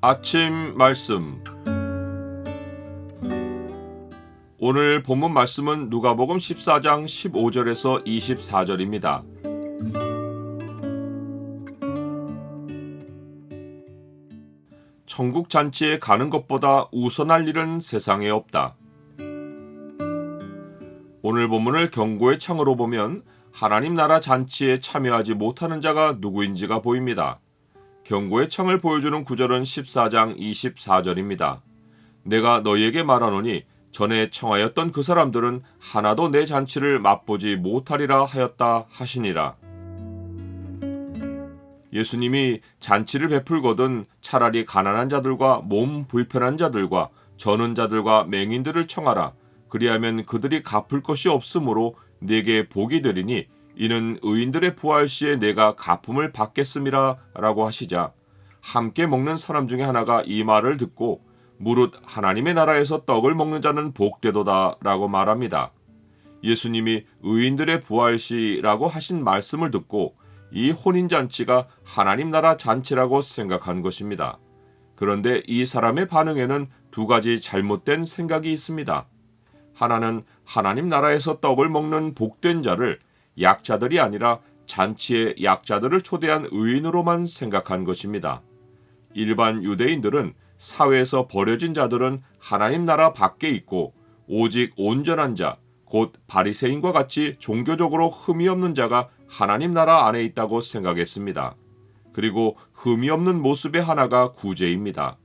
아침 말씀 오늘 본문 말씀은 누가복음 14장 15절에서 24절입니다. 천국 잔치에 가는 것보다 우선할 일은 세상에 없다. 오늘 본문을 경고의 창으로 보면 하나님 나라 잔치에 참여하지 못하는 자가 누구인지가 보입니다. 경고의 창을 보여주는 구절은 14장 24절입니다. 내가 너희에게 말하노니 전에 청하였던 그 사람들은 하나도 내 잔치를 맛보지 못하리라 하였다 하시니라. 예수님이 잔치를 베풀거든 차라리 가난한 자들과 몸 불편한 자들과 저는 자들과 맹인들을 청하라. 그리하면 그들이 갚을 것이 없으므로 내게 복이 되리니 이는 의인들의 부활 시에 내가 갚음을 받겠음이라라고 하시자 함께 먹는 사람 중에 하나가 이 말을 듣고 무릇 하나님의 나라에서 떡을 먹는 자는 복되도다라고 말합니다. 예수님이 의인들의 부활 시라고 하신 말씀을 듣고 이 혼인 잔치가 하나님 나라 잔치라고 생각한 것입니다. 그런데 이 사람의 반응에는 두 가지 잘못된 생각이 있습니다. 하나는 하나님 나라에서 떡을 먹는 복된 자를 약자들이 아니라 잔치에 약자들을 초대한 의인으로만 생각한 것입니다. 일반 유대인들은 사회에서 버려진 자들은 하나님 나라 밖에 있고 오직 온전한 자, 곧 바리새인과 같이 종교적으로 흠이 없는 자가 하나님 나라 안에 있다고 생각했습니다. 그리고 흠이 없는 모습의 하나가 구제입니다.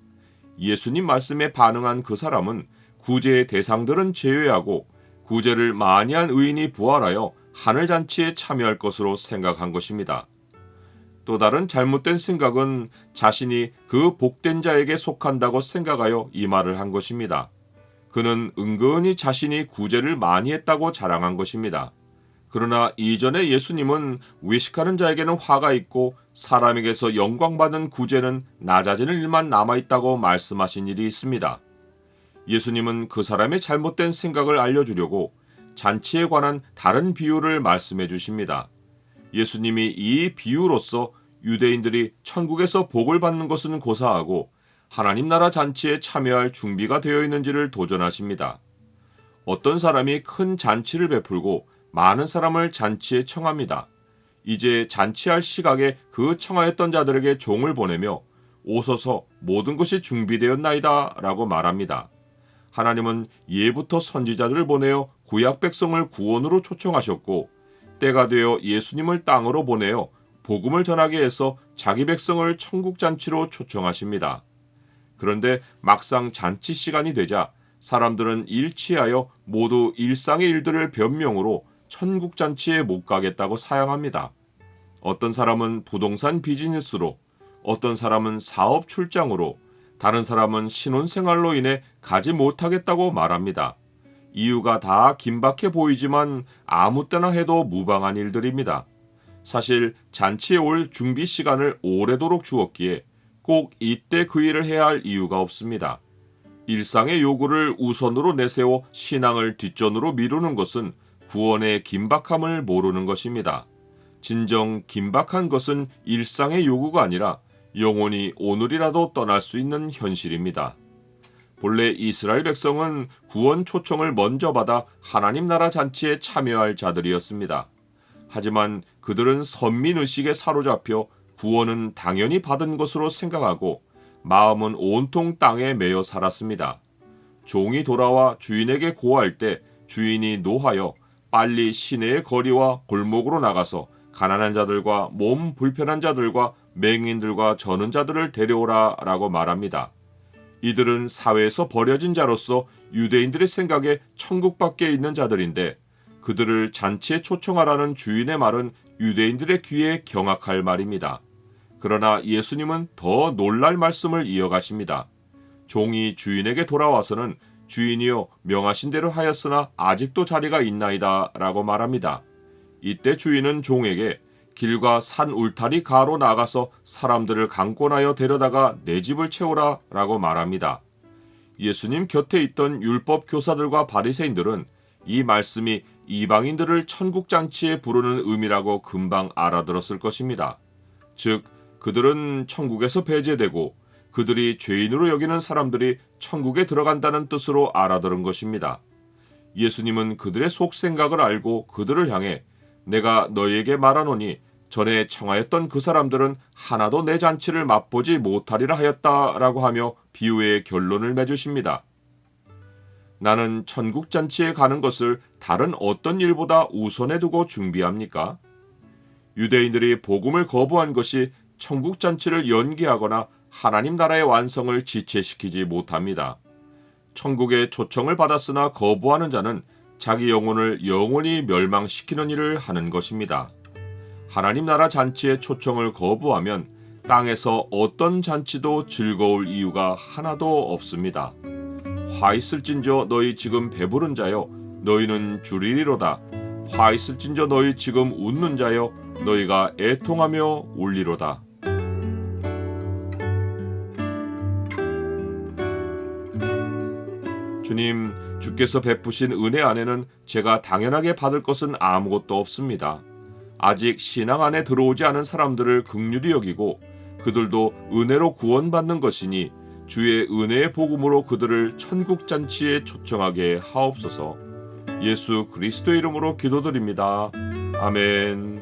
예수님 말씀에 반응한 그 사람은 구제의 대상들은 제외하고 구제를 많이 한 의인이 부활하여 하늘 잔치에 참여할 것으로 생각한 것입니다. 또 다른 잘못된 생각은 자신이 그 복된 자에게 속한다고 생각하여 이 말을 한 것입니다. 그는 은근히 자신이 구제를 많이 했다고 자랑한 것입니다. 그러나 이전에 예수님은 외식하는 자에게는 화가 있고 사람에게서 영광받는 구제는 낮아지는 일만 남아있다고 말씀하신 일이 있습니다. 예수님은 그 사람의 잘못된 생각을 알려주려고 잔치에 관한 다른 비유를 말씀해 주십니다. 예수님이 이 비유로서 유대인들이 천국에서 복을 받는 것은 고사하고 하나님 나라 잔치에 참여할 준비가 되어 있는지를 도전하십니다. 어떤 사람이 큰 잔치를 베풀고 많은 사람을 잔치에 청합니다. 이제 잔치할 시각에 그 청하였던 자들에게 종을 보내며 오소서 모든 것이 준비되었나이다 라고 말합니다. 하나님은 예부터 선지자들을 보내어 구약 백성을 구원으로 초청하셨고 때가 되어 예수님을 땅으로 보내어 복음을 전하게 해서 자기 백성을 천국 잔치로 초청하십니다. 그런데 막상 잔치 시간이 되자 사람들은 일치하여 모두 일상의 일들을 변명으로 천국 잔치에 못 가겠다고 사양합니다. 어떤 사람은 부동산 비즈니스로, 어떤 사람은 사업 출장으로, 다른 사람은 신혼 생활로 인해 가지 못하겠다고 말합니다. 이유가 다 긴박해 보이지만 아무 때나 해도 무방한 일들입니다. 사실 잔치에 올 준비 시간을 오래도록 주었기에 꼭 이때 그 일을 해야 할 이유가 없습니다. 일상의 요구를 우선으로 내세워 신앙을 뒷전으로 미루는 것은 구원의 긴박함을 모르는 것입니다. 진정 긴박한 것은 일상의 요구가 아니라 영원히 오늘이라도 떠날 수 있는 현실입니다. 본래 이스라엘 백성은 구원 초청을 먼저 받아 하나님 나라 잔치에 참여할 자들이었습니다. 하지만 그들은 선민 의식에 사로잡혀 구원은 당연히 받은 것으로 생각하고 마음은 온통 땅에 매여 살았습니다. 종이 돌아와 주인에게 고할 때 주인이 노하여 빨리 시내의 거리와 골목으로 나가서 가난한 자들과 몸 불편한 자들과 맹인들과 저는 자들을 데려오라 라고 말합니다. 이들은 사회에서 버려진 자로서 유대인들의 생각에 천국 밖에 있는 자들인데 그들을 잔치에 초청하라는 주인의 말은 유대인들의 귀에 경악할 말입니다. 그러나 예수님은 더 놀랄 말씀을 이어가십니다. 종이 주인에게 돌아와서는 주인이여 명하신 대로 하였으나 아직도 자리가 있나이다 라고 말합니다. 이때 주인은 종에게 길과 산 울타리 가로 나가서 사람들을 강권하여 데려다가 내 집을 채우라 라고 말합니다. 예수님 곁에 있던 율법 교사들과 바리새인들은 이 말씀이 이방인들을 천국 잔치에 부르는 의미라고 금방 알아들었을 것입니다. 즉 그들은 천국에서 배제되고 그들이 죄인으로 여기는 사람들이 천국에 들어간다는 뜻으로 알아들은 것입니다. 예수님은 그들의 속 생각을 알고 그들을 향해 내가 너희에게 말하노니 전에 청하였던 그 사람들은 하나도 내 잔치를 맛보지 못하리라 하였다라고 하며 비유의 결론을 맺으십니다. 나는 천국 잔치에 가는 것을 다른 어떤 일보다 우선에 두고 준비합니까? 유대인들이 복음을 거부한 것이 천국 잔치를 연기하거나 하나님 나라의 완성을 지체시키지 못합니다. 천국의 초청을 받았으나 거부하는 자는 자기 영혼을 영원히 멸망시키는 일을 하는 것입니다. 하나님 나라 잔치의 초청을 거부하면 땅에서 어떤 잔치도 즐거울 이유가 하나도 없습니다. 화 있을진저 너희 지금 배부른 자여 너희는 주리리로다. 화 있을진저 너희 지금 웃는 자여 너희가 애통하며 울리로다. 주님, 주께서 베푸신 은혜 안에는 제가 당연하게 받을 것은 아무것도 없습니다. 아직 신앙 안에 들어오지 않은 사람들을 극률히 여기고 그들도 은혜로 구원받는 것이니 주의 은혜의 복음으로 그들을 천국 잔치에 초청하게 하옵소서. 예수 그리스도 이름으로 기도드립니다. 아멘.